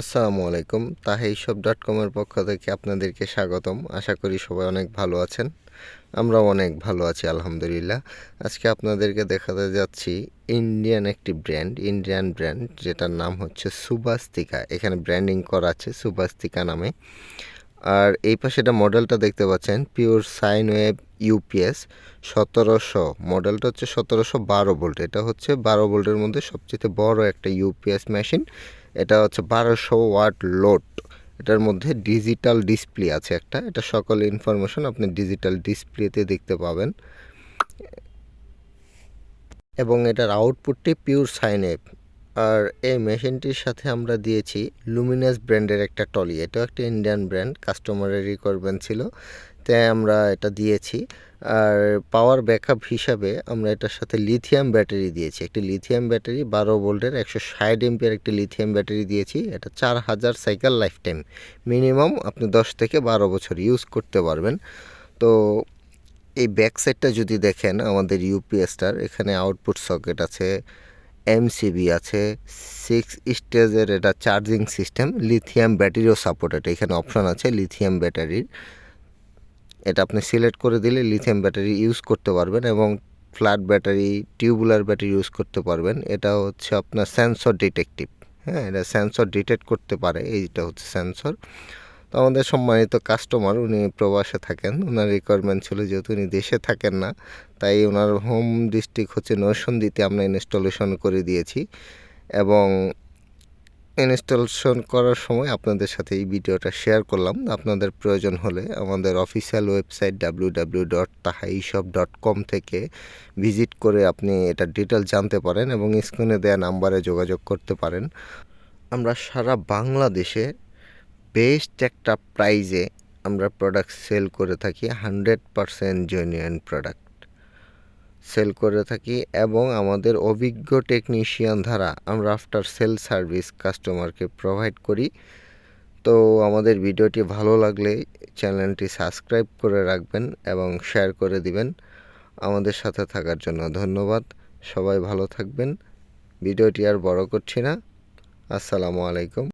আসসালামু আলাইকুম। তাহেইসব ডট কমের পক্ষ থেকে আপনাদেরকে স্বাগতম। আশা করি সবাই অনেক ভালো আছেন। আমরাও অনেক ভালো আছি, আলহামদুলিল্লাহ। আজকে আপনাদেরকে দেখাতে যাচ্ছি ইন্ডিয়ান একটি ব্র্যান্ড ইন্ডিয়ান ব্র্যান্ড যেটার নাম হচ্ছে সুবাস্তিকা এখানে ব্র্যান্ডিং করা আছে সুবাস্তিকা নামে। আর এই পাশে এটা মডেলটা দেখতে পাচ্ছেন পিওর সাইন ওয়েব ইউপিএস সতেরোশো। মডেলটা হচ্ছে সতেরোশো বারো ভোল্ট এটা হচ্ছে বারো ভোল্টের মধ্যে সবচেয়ে বড় একটা ইউপিএস মেশিন এটা হচ্ছে বারোশো ওয়াট লোড। এটার মধ্যে ডিজিটাল ডিসপ্লে আছে একটা। এটা সকল ইনফরমেশন আপনি ডিজিটাল ডিসপ্লেতে দেখতে পাবেন। এবং এটার আউটপুটটি পিওর সাইনেপ আর এই মেশিনটির সাথে আমরা দিয়েছি লুমিনাস ব্র্যান্ডের একটা টলি। এটাও একটা ইন্ডিয়ান ব্র্যান্ড কাস্টমারের রিকোয়ারমেন্ট ছিল। তাই আমরা এটা দিয়েছি। আর পাওয়ার ব্যাকআপ হিসাবে আমরা এটার সাথে লিথিয়াম ব্যাটারি দিয়েছি। একটি লিথিয়াম ব্যাটারি বারো ভোল্টের একশো ষাট এমপিয়ার একটি লিথিয়াম ব্যাটারি দিয়েছি। এটা চার হাজার সাইকেল লাইফ টাইম মিনিমাম আপনি দশ থেকে বারো বছর ইউজ করতে পারবেন। তো এই ব্যাক সাইডটা যদি দেখেন, আমাদের ইউপিএসটার এখানে আউটপুট সকেট আছে। এমসিবি আছে সিক্স স্টেজের এটা চার্জিং সিস্টেম লিথিয়াম ব্যাটারিও সাপোর্টেড এখানে অপশন আছে লিথিয়াম ব্যাটারির এটা আপনি সিলেক্ট করে দিলে লিথিয়াম ব্যাটারি ইউজ করতে পারবেন এবং flat battery tubular battery use করতে পারবেন। এটা হচ্ছে আপনার সেন্সর ডিটেকটিভ হ্যাঁ এটা সেন্সর ডিটেক্ট করতে পারে। এইটা হচ্ছে সেন্সর আমাদের সম্মানিত কাস্টমার উনি প্রবাসে থাকেন। ওনার রিকোয়ারমেন্ট ছিল যেহেতু উনি দেশে থাকেন না, তাই ওনার হোম ডিস্ট্রিক্ট হচ্ছে নরসন্দিতে আমরা ইনস্টলেশন করে দিয়েছি। এবং ইনস্টলেশন করার সময় আপনাদের সাথে এই ভিডিওটা শেয়ার করলাম। আপনাদের প্রয়োজন হলে আমাদের অফিসিয়াল ওয়েবসাইট ডাব্লিউ ডট তাহাইশপ ডট কম থেকে ভিজিট করে আপনি এটা ডিটেল জানতে পারেন এবং স্ক্রিনে দেওয়া নাম্বারে যোগাযোগ করতে পারেন। আমরা সারা বাংলাদেশে বেস্ট একটা প্রাইজে আমরা প্রোডাক্ট সেল করে থাকি hundred percent genuine product sell করে থাকি এবং আমাদের অভিজ্ঞ টেকনিশিয়ান দ্বারা আমরা আফটার সেল সার্ভিস কাস্টমারকে প্রোভাইড করি। তো আমাদের ভিডিওটি ভালো লাগলে চ্যানেলটি সাবস্ক্রাইব করে রাখবেন এবং শেয়ার করে দিবেন। আমাদের সাথে থাকার জন্য ধন্যবাদ। সবাই ভালো থাকবেন। ভিডিওটি আর বড় করছি না। আসসালামু আলাইকুম।